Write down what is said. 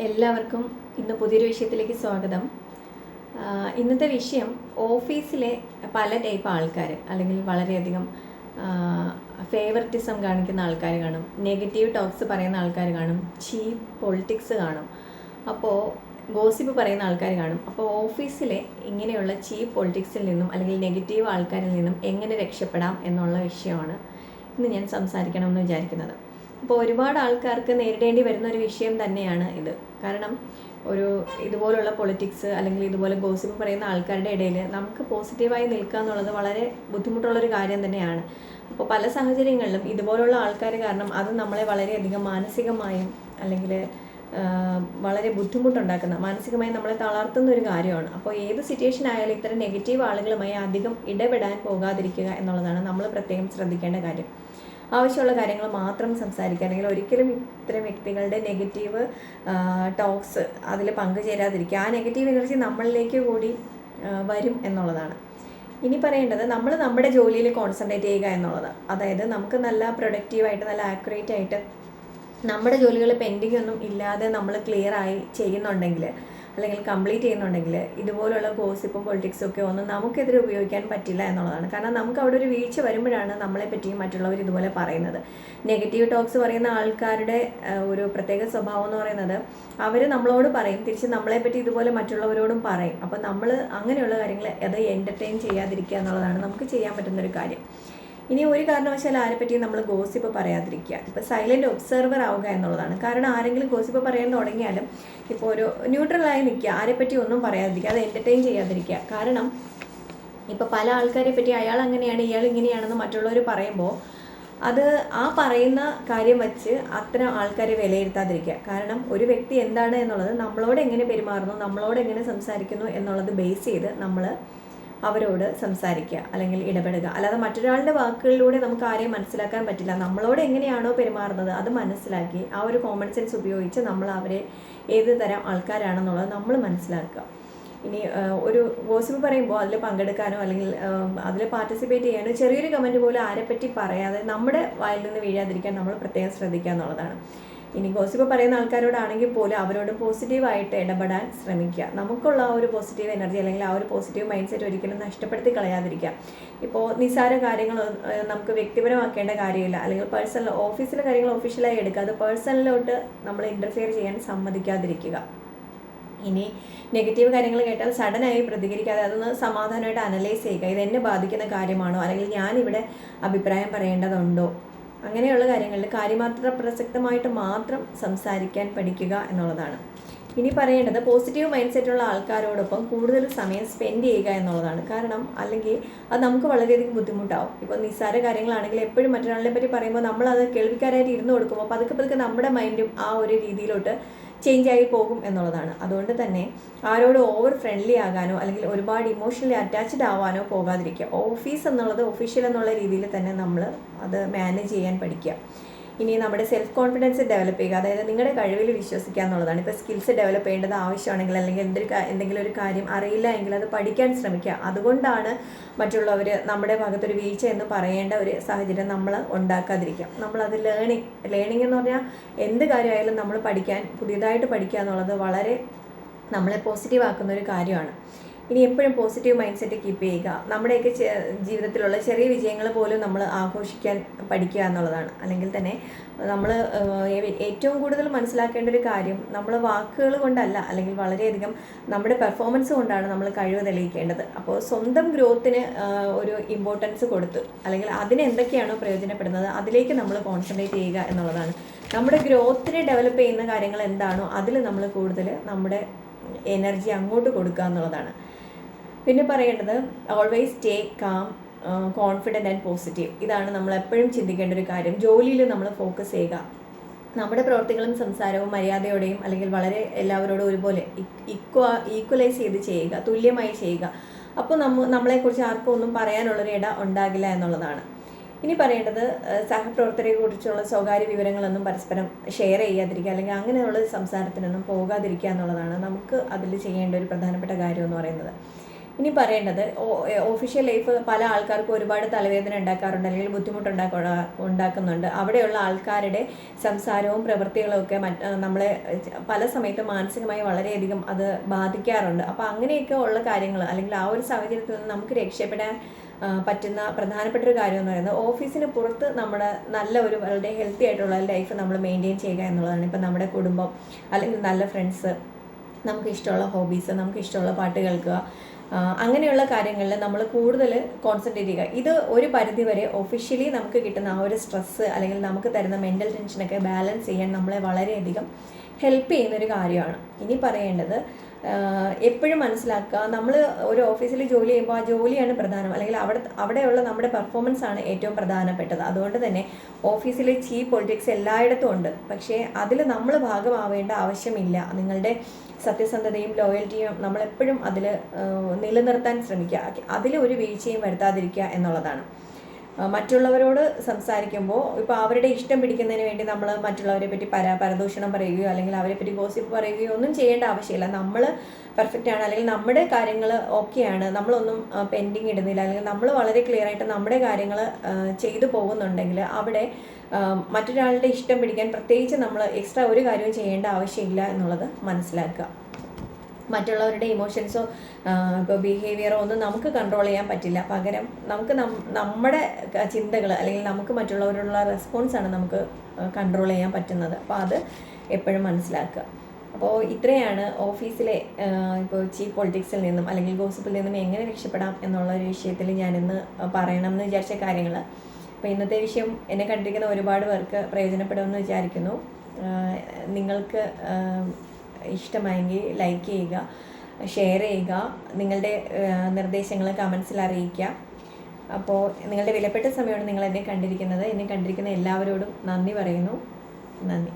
എല്ലാവർക്കും ഇന്ന് പുതിയൊരു വിഷയത്തിലേക്ക് സ്വാഗതം. ഇന്നത്തെ വിഷയം ഓഫീസിലെ പല ടൈപ്പ് ആൾക്കാർ അല്ലെങ്കിൽ വളരെയധികം ഫേവറിറ്റിസം കാണിക്കുന്ന ആൾക്കാർ കാണും നെഗറ്റീവ് ടോക്സ് പറയുന്ന ആൾക്കാർ കാണും ചീപ്പ് പൊളിറ്റിക്സ് കാണും അപ്പോൾ ഗോസിപ്പ് പറയുന്ന ആൾക്കാർ കാണും. അപ്പോൾ ഓഫീസിലെ ഇങ്ങനെയുള്ള ചീപ്പ് പൊളിറ്റിക്സിൽ നിന്നും അല്ലെങ്കിൽ നെഗറ്റീവ് ആൾക്കാരിൽ നിന്നും എങ്ങനെ രക്ഷപ്പെടാം എന്നുള്ള വിഷയമാണ് ഇന്ന് ഞാൻ സംസാരിക്കണമെന്ന് വിചാരിക്കുന്നത്. അപ്പോൾ ഒരുപാട് ആൾക്കാർക്ക് നേരിടേണ്ടി വരുന്ന ഒരു വിഷയം തന്നെയാണ് ഇത്. കാരണം ഒരു ഇതുപോലുള്ള പൊളിറ്റിക്സ് അല്ലെങ്കിൽ ഇതുപോലെ ഗോസിപ്പ് പറയുന്ന ആൾക്കാരുടെ ഇടയിൽ നമുക്ക് പോസിറ്റീവായി നിൽക്കുക എന്നുള്ളത് വളരെ ബുദ്ധിമുട്ടുള്ളൊരു കാര്യം തന്നെയാണ്. അപ്പോൾ പല സാഹചര്യങ്ങളിലും ഇതുപോലുള്ള ആൾക്കാർ കാരണം അത് നമ്മളെ വളരെയധികം മാനസികമായും അല്ലെങ്കിൽ വളരെ ബുദ്ധിമുട്ടുണ്ടാക്കുന്ന മാനസികമായി നമ്മളെ തളർത്തുന്ന ഒരു കാര്യമാണ്. അപ്പോൾ ഏത് സിറ്റുവേഷൻ ആയാലും ഇത്തരം നെഗറ്റീവ് ആളുകളുമായി അധികം ഇടപെടാൻ പോകാതിരിക്കുക എന്നുള്ളതാണ് നമ്മൾ പ്രത്യേകം ശ്രദ്ധിക്കേണ്ട കാര്യം. ആവശ്യമുള്ള കാര്യങ്ങൾ മാത്രം സംസാരിക്കുക. അല്ലെങ്കിൽ ഒരിക്കലും ഇത്തരം വ്യക്തികളുടെ നെഗറ്റീവ് ടോക്സ് അതിൽ പങ്കുചേരാതിരിക്കുക. ആ നെഗറ്റീവ് എനർജി നമ്മളിലേക്ക് കൂടി വരും എന്നുള്ളതാണ്. ഇനി പറയേണ്ടത് നമ്മൾ നമ്മുടെ ജോലിയിൽ കോൺസെൻട്രേറ്റ് ചെയ്യുക എന്നുള്ളത്. അതായത് നമുക്ക് നല്ല പ്രൊഡക്റ്റീവായിട്ട് നല്ല ആക്യുറേറ്റ് ആയിട്ട് നമ്മുടെ ജോലികൾ പെൻഡിങ് ഒന്നും ഇല്ലാതെ നമ്മൾ ക്ലിയർ ആയി ചെയ്യുന്നുണ്ടെങ്കിൽ അല്ലെങ്കിൽ കംപ്ലീറ്റ് ചെയ്യുന്നുണ്ടെങ്കിൽ ഇതുപോലുള്ള ഗോസിപ്പും പൊളിറ്റിക്സും ഒക്കെ ഒന്നും നമുക്കെതിരെ ഉപയോഗിക്കാൻ പറ്റില്ല എന്നുള്ളതാണ്. കാരണം നമുക്ക് അവിടെ ഒരു വീഴ്ച വരുമ്പോഴാണ് നമ്മളെ പറ്റിയും മറ്റുള്ളവർ ഇതുപോലെ പറയുന്നത്. നെഗറ്റീവ് ടോക്സ് പറയുന്ന ആൾക്കാരുടെ ഒരു പ്രത്യേക സ്വഭാവം എന്ന് പറയുന്നത് അവർ നമ്മളോട് പറയും. തിരിച്ച് നമ്മളെ പറ്റി ഇതുപോലെ മറ്റുള്ളവരോടും പറയും. അപ്പോൾ നമ്മൾ അങ്ങനെയുള്ള കാര്യങ്ങൾ അത് എന്റർടൈൻ ചെയ്യാതിരിക്കുക എന്നുള്ളതാണ് നമുക്ക് ചെയ്യാൻ പറ്റുന്നൊരു കാര്യം. ഇനി ഒരു കാരണവശാലും ആരെപ്പറ്റിയും നമ്മൾ ഗോസിപ്പ് പറയാതിരിക്കുക. ഇപ്പോൾ സൈലന്റ് ഒബ്സർവർ ആവുക എന്നുള്ളതാണ്. കാരണം ആരെങ്കിലും ഗോസിപ്പ് പറയാൻ തുടങ്ങിയാലും ഇപ്പോൾ ഒരു ന്യൂട്രലായി നിൽക്കുക. ആരെപ്പറ്റി ഒന്നും പറയാതിരിക്കുക. അത് എന്റർടൈൻ ചെയ്യാതിരിക്കുക. കാരണം ഇപ്പോൾ പല ആൾക്കാരെ പറ്റി അയാൾ അങ്ങനെയാണ് ഇയാൾ ഇങ്ങനെയാണെന്ന് മറ്റുള്ളവർ പറയുമ്പോൾ അത് ആ പറയുന്ന കാര്യം വച്ച് അത്തരം ആൾക്കാരെ വിലയിരുത്താതിരിക്കുക. കാരണം ഒരു വ്യക്തി എന്താണ് എന്നുള്ളത് നമ്മളോട് എങ്ങനെ പെരുമാറുന്നു നമ്മളോട് എങ്ങനെ സംസാരിക്കുന്നു എന്നുള്ളത് ബേസ് ചെയ്ത് നമ്മൾ അവരോട് സംസാരിക്കുക അല്ലെങ്കിൽ ഇടപെടുക. അല്ലാതെ മറ്റൊരാളുടെ വാക്കുകളിലൂടെ നമുക്ക് ആരെയും മനസ്സിലാക്കാൻ പറ്റില്ല. നമ്മളോട് എങ്ങനെയാണോ പെരുമാറുന്നത് അത് മനസ്സിലാക്കി ആ ഒരു കോമൺ സെൻസ് ഉപയോഗിച്ച് നമ്മൾ അവരെ ഏത് തരം ആൾക്കാരാണെന്നുള്ളത് നമ്മൾ മനസ്സിലാക്കുക. ഇനി ഒരു ഗോസിപ്പ് പറയുമ്പോൾ അതിൽ പങ്കെടുക്കാനോ അല്ലെങ്കിൽ അതിൽ പാർട്ടിസിപ്പേറ്റ് ചെയ്യാനോ ചെറിയൊരു കമന്റ് പോലും ആരെപ്പറ്റി പറയാതെ നമ്മുടെ വായിൽ നിന്ന് വീഴാതിരിക്കാൻ നമ്മൾ പ്രത്യേകം ശ്രദ്ധിക്കുക എന്നുള്ളതാണ്. ഇനി ഗോസിപ്പ് പറയുന്ന ആൾക്കാരോടാണെങ്കിൽ പോലും അവരോട് പോസിറ്റീവായിട്ട് ഇടപെടാൻ ശ്രമിക്കുക. നമുക്കുള്ള ആ ഒരു പോസിറ്റീവ് എനർജി അല്ലെങ്കിൽ ആ ഒരു പോസിറ്റീവ് മൈൻഡ് സെറ്റ് ഒരിക്കലും നഷ്ടപ്പെടുത്തി കളയാതിരിക്കുക. ഇപ്പോൾ നിസ്സാര കാര്യങ്ങൾ നമുക്ക് വ്യക്തിപരമാക്കേണ്ട കാര്യമില്ല. അല്ലെങ്കിൽ പേഴ്സണൽ ഓഫീസിലെ കാര്യങ്ങൾ ഒഫീഷ്യലായി എടുക്കുക. അത് പേഴ്സണലിലോട്ട് നമ്മൾ ഇന്റർഫിയർ ചെയ്യാൻ സമ്മതിക്കാതിരിക്കുക. ഇനി നെഗറ്റീവ് കാര്യങ്ങൾ കേട്ടാൽ സഡനായി പ്രതികരിക്കാതെ അതൊന്ന് സമാധാനമായിട്ട് അനലൈസ് ചെയ്യുക. ഇത് എന്നെ ബാധിക്കുന്ന കാര്യമാണോ? അല്ലെങ്കിൽ ഞാനിവിടെ അഭിപ്രായം പറയേണ്ടതുണ്ടോ? അങ്ങനെയുള്ള കാര്യങ്ങളിൽ കാര്യമാത്ര പ്രസക്തമായിട്ട് മാത്രം സംസാരിക്കാൻ പഠിക്കുക എന്നുള്ളതാണ്. ഇനി പറയേണ്ടത് പോസിറ്റീവ് മൈൻഡ് സെറ്റുള്ള ആൾക്കാരോടൊപ്പം കൂടുതൽ സമയം സ്പെൻഡ് ചെയ്യുക എന്നുള്ളതാണ്. കാരണം അല്ലെങ്കിൽ അത് നമുക്ക് വളരെയധികം ബുദ്ധിമുട്ടാവും. ഇപ്പോൾ നിസ്സാര കാര്യങ്ങളാണെങ്കിൽ എപ്പോഴും മറ്റൊരാളിനെ പറ്റി പറയുമ്പോൾ നമ്മളത് കേൾവിക്കാരായിട്ട് ഇരുന്ന് കൊടുക്കുമ്പോൾ പതുക്കെ പതുക്കെ നമ്മുടെ മൈൻഡും ആ ഒരു രീതിയിലോട്ട് ചേഞ്ച് ആയി പോകും എന്നുള്ളതാണ്. അതുകൊണ്ട് തന്നെ ആരോട് ഓവർ ഫ്രണ്ട്ലി ആകാനോ അല്ലെങ്കിൽ ഒരുപാട് ഇമോഷണലി അറ്റാച്ച്ഡ് ആവാനോ പോകാതിരിക്കുക. ഓഫീസ് എന്നുള്ളത് ഒഫീഷ്യൽ എന്നുള്ള രീതിയിൽ തന്നെ നമ്മൾ അത് മാനേജ് ചെയ്യാൻ പഠിക്കുക. ഇനി നമ്മുടെ സെൽഫ് കോൺഫിഡൻസ് ഡെവലപ്പ് ചെയ്യുക. അതായത് നിങ്ങളുടെ കഴിവിൽ വിശ്വസിക്കുക എന്നുള്ളതാണ്. ഇപ്പോൾ സ്കിൽസ് ഡെവലപ്പ് ചെയ്യേണ്ടത് ആവശ്യമാണെങ്കിൽ അല്ലെങ്കിൽ എന്തൊരു എന്തെങ്കിലും ഒരു കാര്യം അറിയില്ല എങ്കിൽ അത് പഠിക്കാൻ ശ്രമിക്കുക. അതുകൊണ്ടാണ് മറ്റുള്ളവർ നമ്മുടെ ഭാഗത്തൊരു വീഴ്ച എന്ന് പറയേണ്ട ഒരു സാഹചര്യം നമ്മൾ ഉണ്ടാക്കാതിരിക്കുക. നമ്മളത് ലേണിംഗ് ലേണിംഗ് എന്ന് പറഞ്ഞാൽ എന്ത് കാര്യമായാലും നമ്മൾ പഠിക്കാൻ പുതിയതായിട്ട് പഠിക്കുക എന്നുള്ളത് വളരെ നമ്മളെ പോസിറ്റീവ് ആക്കുന്ന ഒരു കാര്യമാണ്. ഇനി എപ്പോഴും പോസിറ്റീവ് മൈൻഡ് സെറ്റ് കീപ്പ് ചെയ്യുക. നമ്മുടെയൊക്കെ ജീവിതത്തിലുള്ള ചെറിയ വിജയങ്ങൾ പോലും നമ്മൾ ആഘോഷിക്കാൻ പഠിക്കുക എന്നുള്ളതാണ്. അല്ലെങ്കിൽ തന്നെ നമ്മൾ ഏറ്റവും കൂടുതൽ മനസ്സിലാക്കേണ്ട ഒരു കാര്യം നമ്മൾ വാക്കുകൾ കൊണ്ടല്ല അല്ലെങ്കിൽ വളരെയധികം നമ്മുടെ പെർഫോമൻസ് കൊണ്ടാണ് നമ്മൾ കഴിവ് തെളിയിക്കേണ്ടത്. അപ്പോൾ സ്വന്തം ഗ്രോത്തിന് ഒരു ഇമ്പോർട്ടൻസ് കൊടുത്ത് അല്ലെങ്കിൽ അതിന് എന്തൊക്കെയാണോ പ്രയോജനപ്പെടുന്നത് അതിലേക്ക് നമ്മൾ കോൺസെൻട്രേറ്റ് ചെയ്യുക എന്നുള്ളതാണ്. നമ്മുടെ ഗ്രോത്തിനെ ഡെവലപ്പ് ചെയ്യുന്ന കാര്യങ്ങൾ എന്താണോ അതിൽ നമ്മൾ കൂടുതൽ നമ്മുടെ എനർജി അങ്ങോട്ട് കൊടുക്കുക എന്നുള്ളതാണ്. പിന്നെ പറയേണ്ടത് always stay calm confident and positive ഇതാണ് നമ്മൾ എപ്പോഴും ചിന്തിക്കേണ്ട ഒരു കാര്യം. ജോലിയിൽ നമ്മൾ ഫോക്കസ് ചെയ്യുക. നമ്മുടെ പ്രവർത്തികളും സംസാരവും മര്യാദയോടെയും അല്ലെങ്കിൽ വളരെ എല്ലാവരോടും ഒരുപോലെ ഇക്വ ഈക്വലൈസ് ചെയ്ത് ചെയ്യുക തുല്യമായി ചെയ്യുക. അപ്പോൾ നമ്മ നമ്മളെക്കുറിച്ച് ആർക്കും ഒന്നും പറയാനുള്ളൊരു ഇട ഉണ്ടാകില്ല എന്നുള്ളതാണ്. ഇനി പറയേണ്ടത് ഏഹ്, സഹപ്രവർത്തകരെ കുറിച്ചുള്ള സ്വകാര്യ വിവരങ്ങളൊന്നും പരസ്പരം ഷെയർ ചെയ്യാതിരിക്കുക അല്ലെങ്കിൽ അങ്ങനെയുള്ള സംസാരത്തിനൊന്നും പോകാതിരിക്കുക എന്നുള്ളതാണ് നമുക്ക് അതിൽ ചെയ്യേണ്ട ഒരു പ്രധാനപ്പെട്ട കാര്യം എന്ന് പറയുന്നത്. ഇനി പറയേണ്ടത് ഒഫീഷ്യൽ ലൈഫ് പല ആൾക്കാർക്കും ഒരുപാട് തലവേദന ഉണ്ടാക്കാറുണ്ട് അല്ലെങ്കിൽ ബുദ്ധിമുട്ടുണ്ടാക്ക ഉണ്ടാക്കുന്നുണ്ട്. അവിടെയുള്ള ആൾക്കാരുടെ സംസാരവും പ്രവൃത്തികളും ഒക്കെ മറ്റ് നമ്മളെ പല സമയത്തും മാനസികമായി വളരെയധികം അത് ബാധിക്കാറുണ്ട്. അപ്പോൾ അങ്ങനെയൊക്കെ ഉള്ള കാര്യങ്ങൾ അല്ലെങ്കിൽ ആ ഒരു സാഹചര്യത്തിൽ നിന്ന് നമുക്ക് രക്ഷപ്പെടാൻ പറ്റുന്ന പ്രധാനപ്പെട്ട ഒരു കാര്യം എന്ന് പറയുന്നത് ഓഫീസിന് പുറത്ത് നമ്മൾ നല്ല ഒരു വളരെ ഹെൽത്തി ആയിട്ടുള്ള ലൈഫ് നമ്മൾ മെയിന്റെയിൻ ചെയ്യുക എന്നുള്ളതാണ്. ഇപ്പം നമ്മുടെ കുടുംബം അല്ലെങ്കിൽ നല്ല ഫ്രണ്ട്സ് നമുക്ക് ഇഷ്ടമുള്ള ഹോബീസ് നമുക്ക് ഇഷ്ടമുള്ള പാട്ട് കേൾക്കുക അങ്ങനെയുള്ള കാര്യങ്ങളിൽ നമ്മൾ കൂടുതൽ കോൺസെൻട്രേറ്റ് ചെയ്യുക. ഇത് ഒരു പരിധി വരെ ഒഫീഷ്യലി നമുക്ക് കിട്ടുന്ന ആ ഒരു സ്ട്രെസ്സ് അല്ലെങ്കിൽ നമുക്ക് തരുന്ന മെന്റൽ ടെൻഷനൊക്കെ ബാലൻസ് ചെയ്യാൻ നമ്മളെ വളരെയധികം ഹെൽപ്പ് ചെയ്യുന്നൊരു കാര്യമാണ്. ഇനി പറയേണ്ടത് എപ്പോഴും മനസ്സിലാക്കുക. നമ്മൾ ഒരു ഓഫീസിൽ ജോലി ചെയ്യുമ്പോൾ ആ ജോലിയാണ് പ്രധാനം. അല്ലെങ്കിൽ അവിടെ അവിടെയുള്ള നമ്മുടെ പെർഫോമൻസ് ആണ് ഏറ്റവും പ്രധാനപ്പെട്ടത്. അതുകൊണ്ട് തന്നെ ഓഫീസിലെ ചീപ്പ് പൊളിറ്റിക്സ് എല്ലായിടത്തും ഉണ്ട്. പക്ഷേ അതിൽ നമ്മൾ ഭാഗമാവേണ്ട ആവശ്യമില്ല. നിങ്ങളുടെ സത്യസന്ധതയും ലോയൽറ്റിയും നമ്മളെപ്പോഴും അതിൽ നിലനിർത്താൻ ശ്രമിക്കുക. അതിൽ ഒരു വീഴ്ചയും വരുത്താതിരിക്കുക എന്നുള്ളതാണ്. മറ്റുള്ളവരോട് സംസാരിക്കുമ്പോൾ ഇപ്പോൾ അവരുടെ ഇഷ്ടം പിടിക്കുന്നതിന് വേണ്ടി നമ്മൾ മറ്റുള്ളവരെ പറ്റി പര പരദൂഷണം പറയുകയോ അല്ലെങ്കിൽ അവരെ പറ്റി ഗോസിപ്പ് പറയുകയോ ഒന്നും ചെയ്യേണ്ട ആവശ്യമില്ല. നമ്മൾ പെർഫെക്റ്റ് ആണ്. അല്ലെങ്കിൽ നമ്മുടെ കാര്യങ്ങൾ ഓക്കെയാണ് നമ്മളൊന്നും പെൻഡിങ് ഇടുന്നില്ല. അല്ലെങ്കിൽ നമ്മൾ വളരെ ക്ലിയർ ആയിട്ട് നമ്മുടെ കാര്യങ്ങൾ ചെയ്തു പോകുന്നുണ്ടെങ്കിൽ അവിടെ മറ്റൊരാളുടെ ഇഷ്ടം പിടിക്കാൻ പ്രത്യേകിച്ച് നമ്മൾ എക്സ്ട്രാ ഒരു കാര്യവും ചെയ്യേണ്ട ആവശ്യമില്ല എന്നുള്ളത് മനസ്സിലാക്കുക. മറ്റുള്ളവരുടെ ഇമോഷൻസോ ഇപ്പോൾ ബിഹേവിയറോ ഒന്നും നമുക്ക് കൺട്രോൾ ചെയ്യാൻ പറ്റില്ല. പകരം നമുക്ക് നമ്മുടെ ചിന്തകൾ അല്ലെങ്കിൽ നമുക്ക് മറ്റുള്ളവരോടുള്ള റെസ്പോൺസാണ് നമുക്ക് കൺട്രോൾ ചെയ്യാൻ പറ്റുന്നത്. അപ്പോൾ അത് എപ്പോഴും മനസ്സിലാക്കുക. അപ്പോൾ ഇത്രയാണ് ഓഫീസിലെ ഇപ്പോൾ ചീഫ് പൊളിറ്റിക്സിൽ നിന്നും അല്ലെങ്കിൽ ഗോസിപ്പിൽ നിന്നും എങ്ങനെ രക്ഷപ്പെടാം എന്നുള്ള ഒരു വിഷയത്തിൽ ഞാനിന്ന് പറയണം എന്ന് വിചാരിച്ച കാര്യങ്ങൾ അപ്പോൾ ഇന്നത്തെ വിഷയം എന്നെ കണ്ടിരിക്കുന്ന ഒരുപാട് പേർക്ക് പ്രയോജനപ്പെടുമെന്ന് വിചാരിക്കുന്നു. നിങ്ങൾക്ക് ഇഷ്ടമായെങ്കിൽ ലൈക്ക് ചെയ്യുക ഷെയർ ചെയ്യുക നിങ്ങളുടെ നിർദ്ദേശങ്ങൾ കമൻസിൽ അറിയിക്കുക. അപ്പോൾ നിങ്ങളുടെ വിലപ്പെട്ട സമയമാണ് നിങ്ങൾ എന്നെ കണ്ടിരിക്കുന്നത്. എന്നെ കണ്ടിരിക്കുന്ന എല്ലാവരോടും നന്ദി പറയുന്നു. നന്ദി.